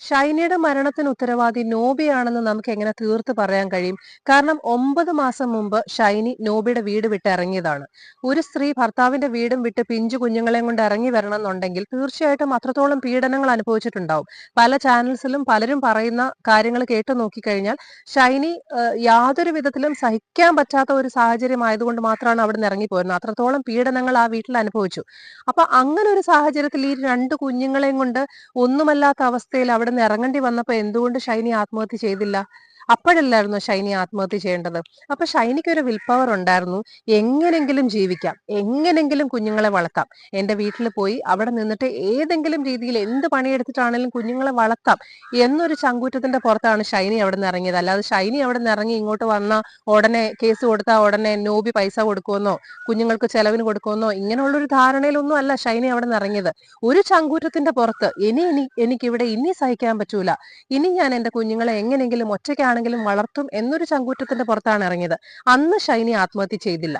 ഷൈനിയുടെ മരണത്തിന് ഉത്തരവാദി നോബിയാണെന്ന് നമുക്ക് എങ്ങനെ തീർത്ത് പറയാൻ കഴിയും? കാരണം ഒമ്പത് മാസം മുമ്പ് ഷൈനി നോബിയുടെ വീട് വിട്ട് ഇറങ്ങിയതാണ്. ഒരു സ്ത്രീ ഭർത്താവിന്റെ വീടും വിട്ട് പിഞ്ചു കുഞ്ഞുങ്ങളെയും കൊണ്ട് ഇറങ്ങി വരണം എന്നുണ്ടെങ്കിൽ തീർച്ചയായിട്ടും അത്രത്തോളം പീഡനങ്ങൾ അനുഭവിച്ചിട്ടുണ്ടാവും. പല ചാനൽസിലും പലരും പറയുന്ന കാര്യങ്ങൾ കേട്ടു നോക്കിക്കഴിഞ്ഞാൽ ഷൈനി യാതൊരു വിധത്തിലും സഹിക്കാൻ പറ്റാത്ത ഒരു സാഹചര്യം ആയതുകൊണ്ട് മാത്രമാണ് അവിടെ നിന്ന് ഇറങ്ങിപ്പോയിരുന്നത് അത്രത്തോളം പീഡനങ്ങൾ ആ വീട്ടിൽ അനുഭവിച്ചു. അപ്പൊ അങ്ങനെ ഒരു സാഹചര്യത്തിൽ ഈ രണ്ട് കുഞ്ഞുങ്ങളെയും കൊണ്ട് ഒന്നുമല്ലാത്ത അവസ്ഥയിൽ അവിടെ നിന്ന് ഇറങ്ങേണ്ടി വന്നപ്പോ എന്തുകൊണ്ട് ഷൈനി ആത്മഹത്യ ചെയ്തില്ല? അപ്പോഴല്ലായിരുന്നു ഷൈനി ആത്മഹത്യ ചെയ്യേണ്ടത്? അപ്പൊ ഷൈനിക്ക് ഒരു വിൽ പവർ ഉണ്ടായിരുന്നു. എങ്ങനെങ്കിലും ജീവിക്കാം. എങ്ങനെങ്കിലും കുഞ്ഞുങ്ങളെ വളർത്താം. എന്റെ വീട്ടിൽ പോയി അവിടെ നിന്നിട്ട് ഏതെങ്കിലും രീതിയിൽ എന്ത് പണിയെടുത്തിട്ടാണെങ്കിലും കുഞ്ഞുങ്ങളെ വളർത്താം എന്നൊരു ചങ്കൂറ്റത്തിന്റെ പുറത്താണ് ഷൈനി അവിടെ നിന്ന് ഇറങ്ങിയത്. അല്ലാതെ ഷൈനി അവിടെ നിന്ന് ഇറങ്ങി ഇങ്ങോട്ട് വന്ന ഉടനെ കേസ് കൊടുത്താൽ ഉടനെ നോബി പൈസ കൊടുക്കുമെന്നോ കുഞ്ഞുങ്ങൾക്ക് ചെലവിന് കൊടുക്കുമെന്നോ ഇങ്ങനെയുള്ളൊരു ധാരണയിലൊന്നും അല്ല ഷൈനി അവിടെ നിന്ന് ഇറങ്ങിയത്. ഒരു ചങ്കൂറ്റത്തിന്റെ പുറത്ത് ഇനി ഇനി എനിക്കിവിടെ ഇനി സഹിക്കാൻ പറ്റൂല. ഇനി ഞാൻ എന്റെ കുഞ്ഞുങ്ങളെ എങ്ങനെങ്കിലും ഒറ്റയ്ക്കാണ് ആണെങ്കിലും വളർത്തും എന്നൊരു ചങ്കൂറ്റത്തിന്റെ പുറത്താണ് ഇറങ്ങിയത്. അന്ന് ഷൈനി ആത്മഹത്യ ചെയ്തില്ല.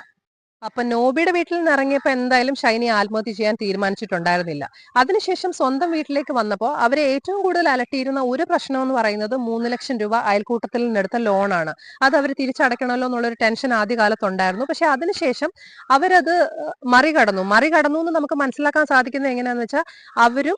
അപ്പൊ നോബിയുടെ വീട്ടിൽ നിന്ന് ഇറങ്ങിയപ്പോ എന്തായാലും ഷൈനി ആത്മഹത്യ ചെയ്യാൻ തീരുമാനിച്ചിട്ടുണ്ടായിരുന്നില്ല. അതിനുശേഷം സ്വന്തം വീട്ടിലേക്ക് വന്നപ്പോൾ അവരെ ഏറ്റവും കൂടുതൽ അലട്ടിയിരുന്ന ഒരു പ്രശ്നം എന്ന് പറയുന്നത് മൂന്ന് ലക്ഷം രൂപ അയൽക്കൂട്ടത്തിൽ നിന്നെടുത്ത ലോണാണ് അത് അവർ തിരിച്ചടയ്ക്കണമല്ലോ എന്നുള്ളൊരു ടെൻഷൻ ആദ്യകാലത്തുണ്ടായിരുന്നു. പക്ഷെ അതിനുശേഷം അവരത് മറികടന്നു. മറികടന്നു എന്ന് നമുക്ക് മനസ്സിലാക്കാൻ സാധിക്കുന്നത് എങ്ങനെയാന്ന് വെച്ചാൽ അവരും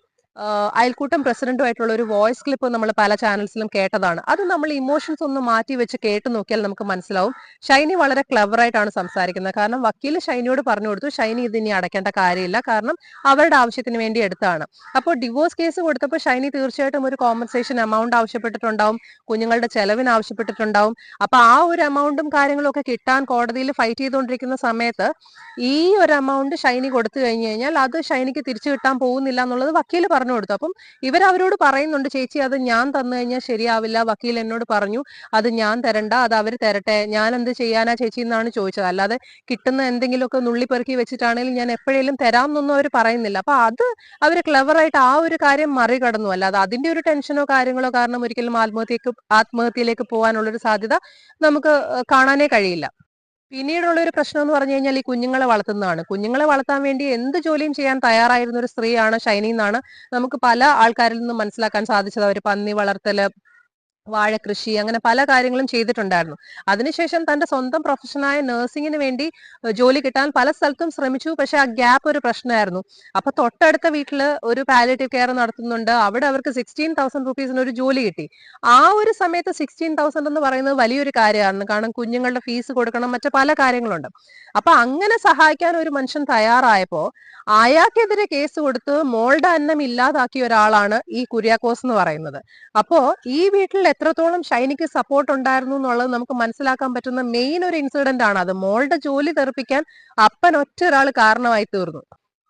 അയൽക്കൂട്ടം പ്രസിഡന്റുമായിട്ടുള്ള ഒരു വോയിസ് ക്ലിപ്പ് നമ്മൾ പല ചാനൽസിലും കേട്ടതാണ്. അത് നമ്മൾ ഇമോഷൻസ് ഒന്ന് മാറ്റി വെച്ച് കേട്ട് നോക്കിയാൽ നമുക്ക് മനസ്സിലാവും. ഷൈനി വളരെ ക്ലവർ ആയിട്ടാണ് സംസാരിക്കുന്നത്. കാരണം വക്കീൽ ഷൈനിയോട് പറഞ്ഞു കൊടുത്തു ഷൈനി ഇത് ഇനി അടയ്ക്കേണ്ട കാര്യമില്ല. കാരണം അവരുടെ ആവശ്യത്തിന് വേണ്ടി എടുത്താണ്. അപ്പോൾ ഡിവോഴ്സ് കേസ് കൊടുത്തപ്പോൾ ഷൈനി തീർച്ചയായിട്ടും ഒരു കോമ്പൻസേഷൻ എമൗണ്ട് ആവശ്യപ്പെട്ടിട്ടുണ്ടാവും. കുഞ്ഞുങ്ങളുടെ ചെലവിന് ആവശ്യപ്പെട്ടിട്ടുണ്ടാവും. അപ്പൊ ആ ഒരു എമൗണ്ടും കാര്യങ്ങളും ഒക്കെ കിട്ടാൻ കോടതിയിൽ ഫൈറ്റ് ചെയ്തുകൊണ്ടിരിക്കുന്ന സമയത്ത് ഈ ഒരു എമൗണ്ട് ഷൈനി കൊടുത്തു കഴിഞ്ഞു കഴിഞ്ഞാൽ അത് ഷൈനിക്ക് തിരിച്ചു കിട്ടാൻ പോകുന്നില്ല എന്നുള്ളത് വക്കീൽ പറഞ്ഞു പറഞ്ഞു കൊടുത്തു. അപ്പം ഇവർ അവരോട് പറയുന്നുണ്ട് ചേച്ചി അത് ഞാൻ തന്നു കഴിഞ്ഞാൽ ശരിയാവില്ല. വക്കീൽ എന്നോട് പറഞ്ഞു അത് ഞാൻ തരണ്ട അത് അവർ തരട്ടെ. ഞാൻ എന്ത് ചെയ്യാനാ ചേച്ചി എന്നാണ് ചോദിച്ചത്. അല്ലാതെ കിട്ടുന്ന എന്തെങ്കിലുമൊക്കെ നുള്ളിപ്പെറുക്കി വെച്ചിട്ടാണെങ്കിലും ഞാൻ എപ്പോഴേലും തരാം എന്നൊന്നും അവർ പറയുന്നില്ല. അപ്പൊ അത് അവർ ക്ലവറായിട്ട് ആ ഒരു കാര്യം മറികടന്നു. അല്ലാതെ അതിന്റെ ഒരു ടെൻഷനോ കാര്യങ്ങളോ കാരണം ഒരിക്കലും ആത്മഹത്യക്ക് ആത്മഹത്യയിലേക്ക് പോകാനുള്ളൊരു സാധ്യത നമുക്ക് കാണാനേ കഴിയില്ല. പിന്നീടുള്ള ഒരു പ്രശ്നം എന്ന് പറഞ്ഞു കഴിഞ്ഞാൽ ഈ കുഞ്ഞുങ്ങളെ വളർത്തുന്നതാണ്. കുഞ്ഞുങ്ങളെ വളർത്താൻ വേണ്ടി എന്ത് ജോലിയും ചെയ്യാൻ തയ്യാറായിരുന്ന ഒരു സ്ത്രീയാണ് ഷൈനി എന്നാണ് നമുക്ക് പല ആൾക്കാരിൽ നിന്നും മനസ്സിലാക്കാൻ സാധിച്ചത്. അവർ പന്നി വളർത്തൽ വാഴ കൃഷി അങ്ങനെ പല കാര്യങ്ങളും ചെയ്തിട്ടുണ്ടായിരുന്നു. അതിനുശേഷം തന്റെ സ്വന്തം പ്രൊഫഷനായ നഴ്സിംഗിന് വേണ്ടി ജോലി കിട്ടാൻ പല സ്ഥലത്തും ശ്രമിച്ചു. പക്ഷെ ആ ഗ്യാപ്പ് ഒരു പ്രശ്നമായിരുന്നു. അപ്പൊ തൊട്ടടുത്ത വീട്ടിൽ ഒരു പാലിറ്റീവ് കെയർ നടത്തുന്നുണ്ട്. അവിടെ അവർക്ക് സിക്സ്റ്റീൻ തൗസൻഡ് റുപ്പീസിന് ഒരു ജോലി കിട്ടി. ആ ഒരു സമയത്ത് സിക്സ്റ്റീൻ തൗസൻഡ് എന്ന് പറയുന്നത് വലിയൊരു കാര്യമാണ്. കാരണം കുഞ്ഞുങ്ങളുടെ ഫീസ് കൊടുക്കണം മറ്റു പല കാര്യങ്ങളുണ്ട്. അപ്പൊ അങ്ങനെ സഹായിക്കാൻ ഒരു മനുഷ്യൻ തയ്യാറായപ്പോ അയാൾക്കെതിരെ കേസ് കൊടുത്ത് മോളുടെ അന്നം ഇല്ലാതാക്കിയ ഒരാളാണ് ഈ കുര്യാക്കോസ് എന്ന് പറയുന്നത്. അപ്പോ ഈ വീട്ടിൽ എത്രത്തോളം ഷൈനിക്ക് സപ്പോർട്ട് ഉണ്ടായിരുന്നു എന്നുള്ളത് നമുക്ക് മനസ്സിലാക്കാൻ പറ്റുന്ന മെയിൻ ഒരു ഇൻസിഡന്റ് ആണ്. അത് മോളുടെ ജോലി തെറിപ്പിക്കാൻ അപ്പൻ ഒറ്റ ഒരാൾ കാരണമായി തീർന്നു.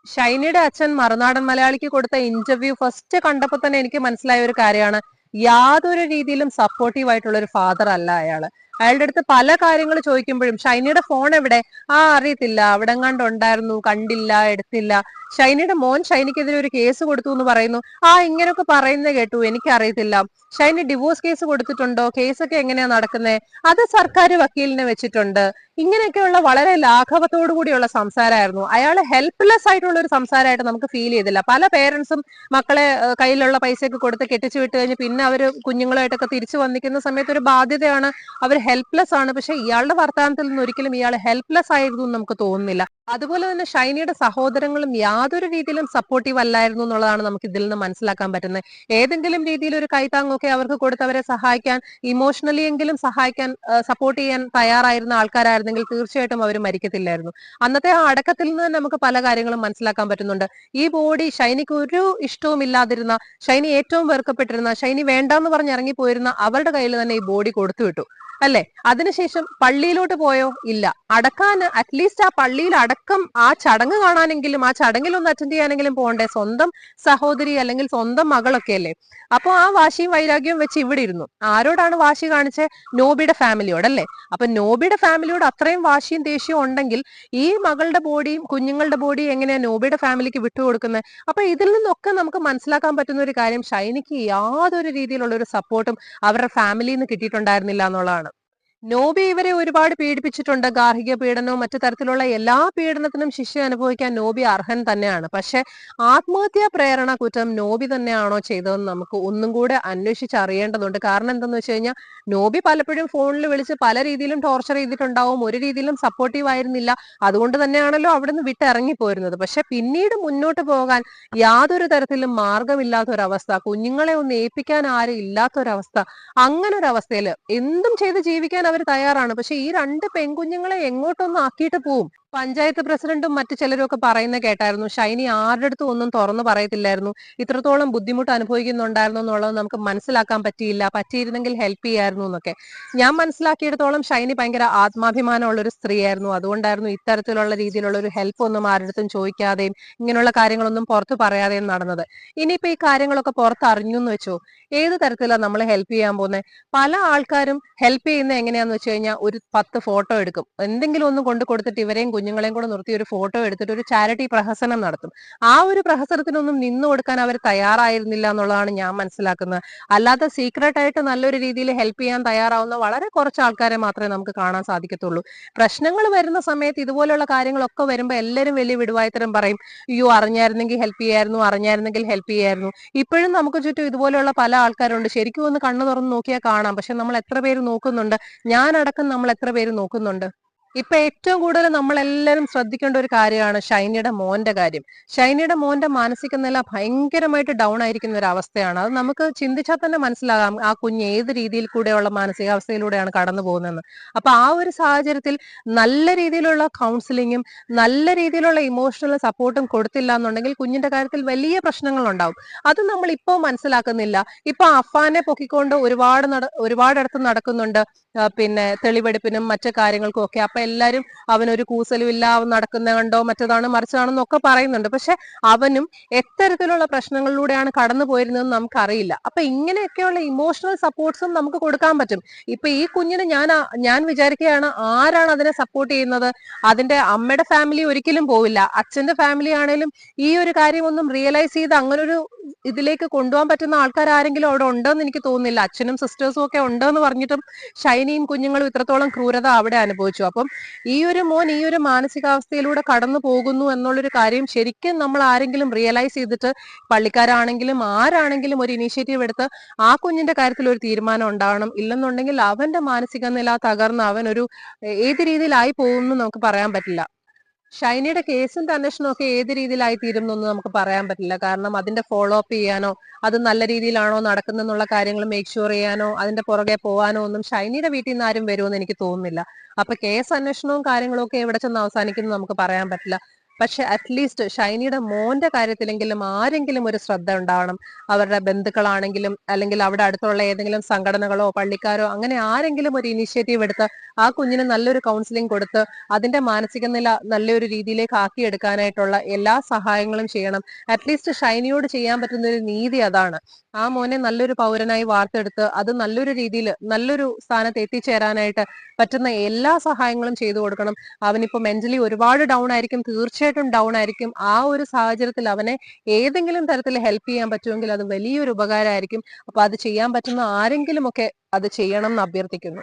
ഷൈനിയുടെ അച്ഛൻ മറുനാടൻ മലയാളിക്ക് കൊടുത്ത ഇന്റർവ്യൂ ഫസ്റ്റ് കണ്ടപ്പോൾ തന്നെ എനിക്ക് മനസ്സിലായ ഒരു കാര്യമാണ്. യാതൊരു രീതിയിലും സപ്പോർട്ടീവ് ആയിട്ടുള്ള ഒരു ഫാദർ അല്ല അയാൾ. അയാളുടെ അടുത്ത് പല കാര്യങ്ങൾ ചോദിക്കുമ്പോഴും ഷൈനിയുടെ ഫോൺ എവിടെ? ആ അറിയത്തില്ല. അവിടെ കണ്ടുണ്ടായിരുന്നു കണ്ടില്ല എടുത്തില്ല. ഷൈനിയുടെ മോൻ ഷൈനിക്കെതിരെ ഒരു കേസ് കൊടുത്തു എന്ന് പറയുന്നു. ആ ഇങ്ങനെയൊക്കെ പറയുന്നത് കേട്ടു. എനിക്കറിയത്തില്ല. ഷൈനി ഡിവോഴ്സ് കേസ് കൊടുത്തിട്ടുണ്ടോ? കേസൊക്കെ എങ്ങനെയാ നടക്കുന്നത് അത് സർക്കാർ വക്കീലിനെ വെച്ചിട്ടുണ്ട്. ഇങ്ങനെയൊക്കെയുള്ള വളരെ ലാഘവത്തോടു കൂടിയുള്ള സംസാരമായിരുന്നു അയാൾ ഹെൽപ്ലെസ് ആയിട്ടുള്ള ഒരു സംസാരമായിട്ട് നമുക്ക് ഫീൽ ചെയ്തില്ല. പല പേരൻസും മക്കളെ കയ്യിലുള്ള പൈസയൊക്കെ കൊടുത്ത് കെട്ടിച്ചു വിട്ട് കഴിഞ്ഞ് പിന്നെ അവർ കുഞ്ഞുങ്ങളായിട്ടൊക്കെ തിരിച്ചു വന്നിക്കുന്ന സമയത്ത് ഒരു ബാധ്യതയാണ്. അവർ ഹെൽപ്ലെസ് ആണ്. പക്ഷെ ഇയാളുടെ വർത്തമാനത്തിൽ നിന്ന് ഒരിക്കലും ഇയാൾ ഹെൽപ്ലെസ് ആയിരുന്നു നമുക്ക് തോന്നുന്നില്ല. അതുപോലെ തന്നെ ഷൈനിയുടെ സഹോദരങ്ങളും യാതൊരു രീതിയിലും സപ്പോർട്ടീവ് അല്ലായിരുന്നു എന്നുള്ളതാണ് നമുക്ക് ഇതിൽ നിന്ന് മനസ്സിലാക്കാൻ പറ്റുന്നത്. ഏതെങ്കിലും രീതിയിൽ ഒരു കൈത്താങ്ങൊക്കെ അവർക്ക് കൊടുത്തവരെ സഹായിക്കാൻ ഇമോഷണലി എങ്കിലും സഹായിക്കാൻ സപ്പോർട്ട് ചെയ്യാൻ തയ്യാറായിരുന്ന ആൾക്കാരായിരുന്നെങ്കിൽ തീർച്ചയായിട്ടും അവർ മരിക്കത്തില്ലായിരുന്നു. അന്നത്തെ ആ അടക്കത്തിൽ നിന്ന് നമുക്ക് പല കാര്യങ്ങളും മനസ്സിലാക്കാൻ പറ്റുന്നുണ്ട്. ഈ ബോഡി ഷൈനിക്ക് ഒരു ഇഷ്ടവും ഇല്ലാതിരുന്ന ഷൈനി ഏറ്റവും വെറുക്കപ്പെട്ടിരുന്ന ഷൈനി വേണ്ടെന്ന് പറഞ്ഞ് ഇറങ്ങിപ്പോയിരുന്ന അവരുടെ കയ്യിൽ തന്നെ ഈ ബോഡി കൊടുത്തു വിട്ടു അല്ലെ? അതിനുശേഷം പള്ളിയിലോട്ട് പോയോ? ഇല്ല. അടക്കാൻ അറ്റ്ലീസ്റ്റ് ആ പള്ളിയിൽ അടക്കം ആ ചടങ്ങ് കാണാനെങ്കിലും ആ ചടങ്ങിൽ ഒന്ന് അറ്റൻഡ് ചെയ്യാനെങ്കിലും പോകണ്ടേ? സ്വന്തം സഹോദരി അല്ലെങ്കിൽ സ്വന്തം മകളൊക്കെ അല്ലേ? അപ്പൊ ആ വാശിയും വൈരാഗ്യവും വെച്ച് ഇവിടെ ഇരുന്നു. ആരോടാണ് വാശി കാണിച്ച? നോബിയുടെ ഫാമിലിയോട് അല്ലേ? അപ്പൊ നോബിയുടെ ഫാമിലിയോട് അത്രയും വാശിയും ദേഷ്യവും ഉണ്ടെങ്കിൽ ഈ മകളുടെ ബോഡിയും കുഞ്ഞുങ്ങളുടെ ബോഡിയും എങ്ങനെയാ നോബിയുടെ ഫാമിലിക്ക് വിട്ടുകൊടുക്കുന്നത് അപ്പൊ ഇതിൽ നിന്നൊക്കെ നമുക്ക് മനസ്സിലാക്കാൻ പറ്റുന്ന ഒരു കാര്യം ഷൈനിക്ക് യാതൊരു രീതിയിലുള്ള ഒരു സപ്പോർട്ടും അവരുടെ ഫാമിലിയിൽ നിന്ന് കിട്ടിയിട്ടുണ്ടായിരുന്നില്ല എന്നുള്ളതാണ്. നോബി ഇവരെ ഒരുപാട് പീഡിപ്പിച്ചിട്ടുണ്ട്. ഗാർഹിക പീഡനവും മറ്റു തരത്തിലുള്ള എല്ലാ പീഡനത്തിനും ശിക്ഷ അനുഭവിക്കാൻ നോബി അർഹൻ തന്നെയാണ്. പക്ഷെ ആത്മഹത്യാ പ്രേരണ കുറ്റം നോബി തന്നെയാണോ ചെയ്തതെന്ന് നമുക്ക് ഒന്നും കൂടെ അന്വേഷിച്ച് അറിയേണ്ടതുണ്ട്. കാരണം എന്താന്ന് വെച്ച് കഴിഞ്ഞാൽ നോബി പലപ്പോഴും ഫോണിൽ വിളിച്ച് പല രീതിയിലും ടോർച്ചർ ചെയ്തിട്ടുണ്ടാവും. ഒരു രീതിയിലും സപ്പോർട്ടീവ് ആയിരുന്നില്ല. അതുകൊണ്ട് തന്നെയാണല്ലോ അവിടുന്ന് വിട്ടിറങ്ങി പോരുന്നത് പക്ഷെ പിന്നീട് മുന്നോട്ട് പോകാൻ യാതൊരു തരത്തിലും മാർഗമില്ലാത്ത ഒരവസ്ഥ കുഞ്ഞുങ്ങളെ ഒന്ന് ഏൽപ്പിക്കാൻ ആരും ഇല്ലാത്തൊരവസ്ഥ അങ്ങനൊരവസ്ഥയിൽ എന്തും ചെയ്ത് ജീവിക്കാൻ അവർ തയ്യാറാണ്. പക്ഷെ ഈ രണ്ട് പെൺകുഞ്ഞുങ്ങളെ എങ്ങോട്ടൊന്നും ആക്കിയിട്ട് പോവും. പഞ്ചായത്ത് പ്രസിഡന്റും മറ്റു ചിലരും ഒക്കെ പറയുന്ന കേട്ടായിരുന്നു ഷൈനി ആരുടെ അടുത്തും ഒന്നും തുറന്നു പറയത്തില്ലായിരുന്നു ഇത്രത്തോളം ബുദ്ധിമുട്ട് അനുഭവിക്കുന്നുണ്ടായിരുന്നു എന്നുള്ളത് നമുക്ക് മനസ്സിലാക്കാൻ പറ്റിയില്ല പറ്റിയിരുന്നെങ്കിൽ ഹെൽപ്പ് ചെയ്യായിരുന്നു എന്നൊക്കെ. ഞാൻ മനസ്സിലാക്കിയിടത്തോളം ഷൈനി ഭയങ്കര ആത്മാഭിമാനമുള്ള ഒരു സ്ത്രീയായിരുന്നു. അതുകൊണ്ടായിരുന്നു ഇത്തരത്തിലുള്ള രീതിയിലുള്ള ഒരു ഹെൽപ്പ് ഒന്നും ആരുടെ ചോദിക്കാതെയും ഇങ്ങനെയുള്ള കാര്യങ്ങളൊന്നും പുറത്തു പറയാതെയും നടന്നത്. ഇനിയിപ്പോ ഈ കാര്യങ്ങളൊക്കെ പുറത്ത് അറിഞ്ഞു എന്ന് വെച്ചോ? ഏത് തരത്തിലാണ് നമ്മൾ ഹെൽപ്പ് ചെയ്യാൻ പോകുന്നത് പല ആൾക്കാരും ഹെൽപ്പ് ചെയ്യുന്ന എങ്ങനെയാന്ന് വെച്ച് കഴിഞ്ഞാൽ ഒരു പത്ത് ഫോട്ടോ എടുക്കും. എന്തെങ്കിലും ഒന്നും കൊണ്ടു കൊടുത്തിട്ട് ഇവരെയും കുഞ്ഞുങ്ങളെയും കൂടെ നിർത്തി ഒരു ഫോട്ടോ എടുത്തിട്ട് ഒരു ചാരിറ്റി പ്രഹസനം നടത്തും. ആ ഒരു പ്രഹസനത്തിനൊന്നും നിന്നു കൊടുക്കാൻ അവർ തയ്യാറായിരുന്നില്ല എന്നുള്ളതാണ് ഞാൻ മനസ്സിലാക്കുന്നത്. അല്ലാതെ സീക്രട്ട് ആയിട്ട് നല്ലൊരു രീതിയിൽ ഹെൽപ്പ് ചെയ്യാൻ തയ്യാറാവുന്ന വളരെ കുറച്ച് ആൾക്കാരെ മാത്രമേ നമുക്ക് കാണാൻ സാധിക്കത്തുള്ളൂ. പ്രശ്നങ്ങൾ വരുന്ന സമയത്ത് ഇതുപോലുള്ള കാര്യങ്ങളൊക്കെ വരുമ്പോൾ എല്ലാവരും വലിയ വിടുവായത്തരം പറയും അയ്യോ അറിഞ്ഞായിരുന്നെങ്കിൽ ഹെൽപ്പ് ചെയ്യായിരുന്നു അറിഞ്ഞായിരുന്നെങ്കിൽ ഹെൽപ്പ് ചെയ്യായിരുന്നു. ഇപ്പോഴും നമുക്ക് ചുറ്റും ഇതുപോലെയുള്ള പല ആൾക്കാരുണ്ട്. ശരിക്കും ഒന്ന് കണ്ണു തുറന്ന് നോക്കിയാൽ കാണാം. പക്ഷെ നമ്മൾ എത്ര പേര് നോക്കുന്നുണ്ട്? ഞാനടക്കം നമ്മൾ എത്ര പേര് നോക്കുന്നുണ്ട്? ഇപ്പൊ ഏറ്റവും കൂടുതൽ നമ്മളെല്ലാവരും ശ്രദ്ധിക്കേണ്ട ഒരു കാര്യമാണ് ഷൈനിയുടെ മോന്റെ കാര്യം. ഷൈനിയുടെ മോന്റെ മാനസിക നില ഭയങ്കരമായിട്ട് ഡൗൺ ആയിരിക്കുന്ന ഒരു അവസ്ഥയാണ്. അത് നമുക്ക് ചിന്തിച്ചാൽ തന്നെ മനസ്സിലാകാം ആ കുഞ്ഞ് ഏത് രീതിയിൽ കൂടെയുള്ള മാനസികാവസ്ഥയിലൂടെയാണ് കടന്നു പോകുന്നതെന്ന്. അപ്പൊ ആ ഒരു സാഹചര്യത്തിൽ നല്ല രീതിയിലുള്ള കൗൺസിലിങ്ങും നല്ല രീതിയിലുള്ള ഇമോഷണൽ സപ്പോർട്ടും കൊടുത്തില്ല എന്നുണ്ടെങ്കിൽ കുഞ്ഞിന്റെ കാര്യത്തിൽ വലിയ പ്രശ്നങ്ങൾ ഉണ്ടാവും അത് നമ്മൾ ഇപ്പോൾ മനസ്സിലാക്കുന്നില്ല. ഇപ്പൊ അഫാനെ പൊക്കിക്കൊണ്ട് ഒരുപാട് നട ഒരുപാടിടത്ത് നടക്കുന്നുണ്ട്. പിന്നെ തെളിവെടുപ്പിനും മറ്റു കാര്യങ്ങൾക്കും ഒക്കെ. അപ്പൊ എല്ലാരും അവനൊരു കൂസലും ഇല്ല അവൻ നടക്കുന്ന കണ്ടോ മറ്റതാണ് മറിച്ചതാണെന്നൊക്കെ പറയുന്നുണ്ട്. പക്ഷെ അവനും എത്തരത്തിലുള്ള പ്രശ്നങ്ങളിലൂടെയാണ് കടന്നു പോയിരുന്നതെന്ന് നമുക്കറിയില്ല. അപ്പൊ ഇങ്ങനെയൊക്കെയുള്ള ഇമോഷണൽ സപ്പോർട്ട്സും നമുക്ക് കൊടുക്കാൻ പറ്റും. ഇപ്പൊ ഈ കുഞ്ഞിന് ഞാൻ ഞാൻ വിചാരിക്കുകയാണ് ആരാണ് അതിനെ സപ്പോർട്ട് ചെയ്യുന്നത്? അതിന്റെ അമ്മയുടെ ഫാമിലി ഒരിക്കലും പോവില്ല. അച്ഛന്റെ ഫാമിലി ആണെങ്കിലും ഈ ഒരു കാര്യമൊന്നും റിയലൈസ് ചെയ്ത് അങ്ങനൊരു ഇതിലേക്ക് കൊണ്ടുപോകാൻ പറ്റുന്ന ആൾക്കാർ ആരെങ്കിലും അവിടെ ഉണ്ടോന്ന് എനിക്ക് തോന്നുന്നില്ല. അച്ഛനും സിസ്റ്റേഴ്സും ഒക്കെ ഉണ്ടെന്ന് പറഞ്ഞിട്ടും ഷൈനിയും കുഞ്ഞുങ്ങളും ഇത്രത്തോളം ക്രൂരത അവിടെ അനുഭവിച്ചു. അപ്പം ഈ ഒരു മോൻ ഈ ഒരു മാനസികാവസ്ഥയിലൂടെ കടന്നു പോകുന്നു എന്നുള്ളൊരു കാര്യം ശരിക്കും നമ്മൾ ആരെങ്കിലും റിയലൈസ് ചെയ്തിട്ട് പള്ളിക്കാരാണെങ്കിലും ആരാണെങ്കിലും ഒരു ഇനീഷ്യേറ്റീവ് എടുത്ത് ആ കുഞ്ഞിന്റെ കാര്യത്തിൽ ഒരു തീരുമാനം ഉണ്ടാവണം. ഇല്ലെന്നുണ്ടെങ്കിൽ അവന്റെ മാനസിക നില തകർന്ന് അവൻ ഒരു ഏത് രീതിയിലായി പോകുന്നു നമുക്ക് പറയാൻ പറ്റില്ല. ഷൈനിയുടെ കേസും അന്വേഷണവും ഒക്കെ ഏത് രീതിയിലായി തീരുന്നു എന്ന് നമുക്ക് പറയാൻ പറ്റില്ല. കാരണം അതിന്റെ ഫോളോ അപ്പ് ചെയ്യാനോ അത് നല്ല രീതിയിലാണോ നടക്കുന്നെന്നുള്ള കാര്യങ്ങൾ മേക്ക് ഷുവർ ചെയ്യാനോ അതിന്റെ പുറകെ പോകാനോ ഒന്നും ഷൈനിയുടെ വീട്ടിൽ നിന്ന് ആരും വരുമെന്ന് എനിക്ക് തോന്നുന്നില്ല. അപ്പൊ കേസ് അന്വേഷണവും കാര്യങ്ങളും ഒക്കെ എവിടെ ചെന്ന് അവസാനിക്കുന്നു നമുക്ക് പറയാൻ പറ്റില്ല. പക്ഷെ അറ്റ്ലീസ്റ്റ് ഷൈനിയുടെ മോന്റെ കാര്യത്തിലെങ്കിലും ആരെങ്കിലും ഒരു ശ്രദ്ധ ഉണ്ടാവണം. അവരുടെ ബന്ധുക്കളാണെങ്കിലും അല്ലെങ്കിൽ അവിടെ അടുത്തുള്ള ഏതെങ്കിലും സംഘടനകളോ പള്ളിക്കാരോ അങ്ങനെ ആരെങ്കിലും ഒരു ഇനിഷ്യേറ്റീവ് എടുത്ത് ആ കുഞ്ഞിന് നല്ലൊരു കൗൺസിലിംഗ് കൊടുത്ത് അതിന്റെ മാനസിക നില നല്ലൊരു രീതിയിലേക്ക് ആക്കിയെടുക്കാനായിട്ടുള്ള എല്ലാ സഹായങ്ങളും ചെയ്യണം. അറ്റ്ലീസ്റ്റ് ഷൈനിയോട് ചെയ്യാൻ പറ്റുന്ന ഒരു നീതി അതാണ്. ആ മോനെ നല്ലൊരു പൗരനായി വാർത്തെടുത്ത് അത് നല്ലൊരു രീതിയിൽ നല്ലൊരു സ്ഥാനത്ത് എത്തിച്ചേരാനായിട്ട് പറ്റുന്ന എല്ലാ സഹായങ്ങളും ചെയ്തു കൊടുക്കണം. അവനിപ്പോ മെന്റലി ഒരുപാട് ഡൗൺ ആയിരിക്കും തീർച്ചയായിട്ടും ഡൗൺ ആയിരിക്കും. ആ ഒരു സാഹചര്യത്തിൽ അവനെ ഏതെങ്കിലും തരത്തിൽ ഹെൽപ്പ് ചെയ്യാൻ പറ്റുമെങ്കിൽ അത് വലിയൊരു ഉപകാരമായിരിക്കും. അപ്പൊ അത് ചെയ്യാൻ പറ്റുന്ന ആരെങ്കിലും ഒക്കെ അത് ചെയ്യണം എന്ന് അഭ്യർത്ഥിക്കുന്നു.